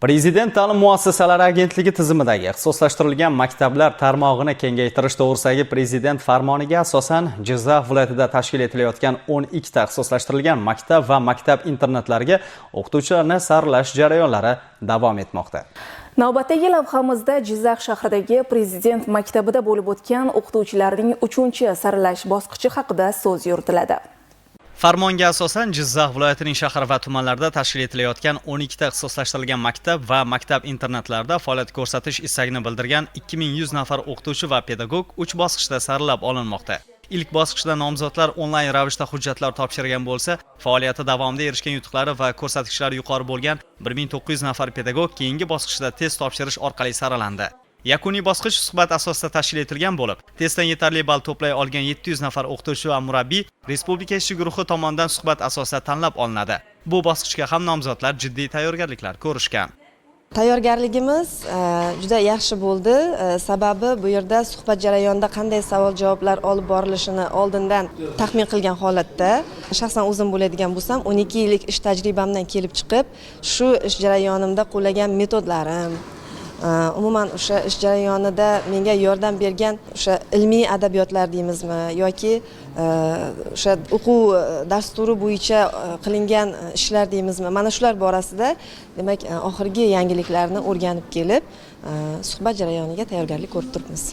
Prezident ta'lim muassasalari agentligi tizimidagi ixtisoslashtirilgan maktablar tarmog'ini kengaytirish to'g'risidagi prezident farmoniga asosan Jizzax viloyatida tashkil etilayotgan 12 ta ixtisoslashtirilgan maktab va maktab internatlariga o'qituvchilarni saralash jarayonlari davom etmoqda. Navbatdagi lavhamizda Jizzax shahridagi Prezident maktabida bo'lib o'tgan o'qituvchilarning 3 saralash bosqichi haqida so'z yuritiladi. Farmonga asosan Jizzax viloyatining shahar va tumanlarida tashkil etilayotgan 12 ta ixtisoslashtirilgan maktab va maktab internatlarida faoliyat ko'rsatish istagini bildirgan 2100 nafar o'qituvchi va pedagog 3 bosqichda saralab olinmoqda. Ilk bosqichda nomzodlar onlayn ravishda hujjatlar topshirgan bo'lsa, faoliyati davomida erishgan yutuqlari va ko'rsatkichlari yuqori bo'lgan 1900 nafar pedagog keyingi bosqichda test topshirish orqali saralandi. Yakuniy bosqich suhbat asosida tashkil etilgan bo'lib, testdan yetarli ball to'play olgan 700 nafar o'qituvchi va murabbiy respublika ishchi guruhi tomonidan suhbat asosida tanlab olinadi. Bu bosqichga ham nomzodlar jiddiy tayyorgarliklar ko'rishgan. Tayyorgarligimiz e, juda yaxshi bo'ldi. E, sababi bu yerda suhbat jarayonida qanday savol-javoblar olib borilishini oldindan taxmin qilgan holatda, shaxsan o'zim bo'ladigan bo'lsam, 12 yillik ish tajribamdan kelib chiqib, shu ish jarayonimda qo'llagan metodlarim, Э, umuman o'sha ish jarayonida menga yordam bergan o'sha ilmiy adabiyotlar deymizmi yoki e, o'sha o'quv e, dasturi bo'yicha e, qilingan ishlar deymizmi mana shular borasida demak oxirgi yangiliklarni o'rganib kelib suhbat jarayoniga tayyorgarlik ko'rib turibmiz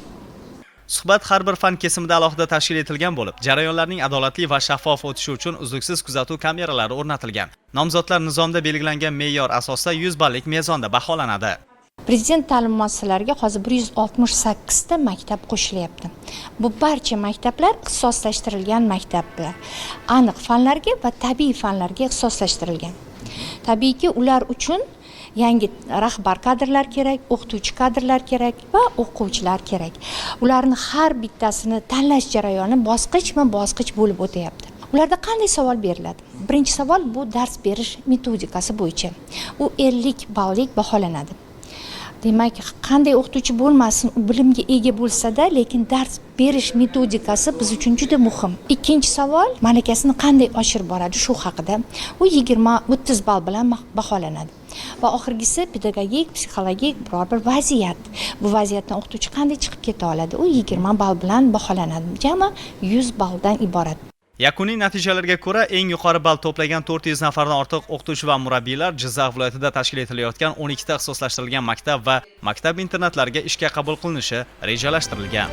Suhbat har bir fan kesimida alohida tashkil etilgan bo'lib, jarayonlarning adolatli va shaffof o'tishi uchun uzluksiz kuzatuv kameralari o'rnatilgan. Nomzodlar nizomda belgilangan me'yor asosida 100 ballik mezonda baholanadi. Prezident ta'lim muassasalariga hozir bir yuz oltmish sakkizta maktab qo'shilyapti. Bu barcha maktablar ixtisoslashtirilgan maktablar. Aniq fanlarga va tabiiy fanlarga ixtisoslashtirilgan. Tabiiyki, ular uchun yangi rahbar kadrlar kerak, o'qituvchi kadrlar kerak va o'quvchilar kerak. Ularni har bittasini tanlash jarayoni bosqichma-bosqich bo'lib o'tyapti. Ularda qanday savol beriladi? Birinchi savol bu dars berish metodikasi bo'yicha. U 50 ballik baholanadi. Demak qanday o'qituvchi bo'lmasin u bilimga ega bo'lsada lekin dars berish metodikasi biz uchun juda muhim. Ikkinchi savol malakasini qanday oshirib boradi shu haqida. U yigirma o'ttiz ball bilan baholanadi. Va oxirgisi pedagogik psixologik biror bir vaziyat. Bu vaziyatdan o'qituvchi qanday chiqib keta oladi? U yigirma ball bilan baholanadi. Jami yuz balldan iborat. Yakuniy natijalarga ko'ra eng yuqori ball to'plagan 400 nafardan ortiq o'qituvchi va murabbiylar Jizzax viloyatida tashkil etilayotgan 12 ta ixtisoslashtirilgan maktab va maktab internatlariga ishga qabul qilinishi rejalashtirilgan.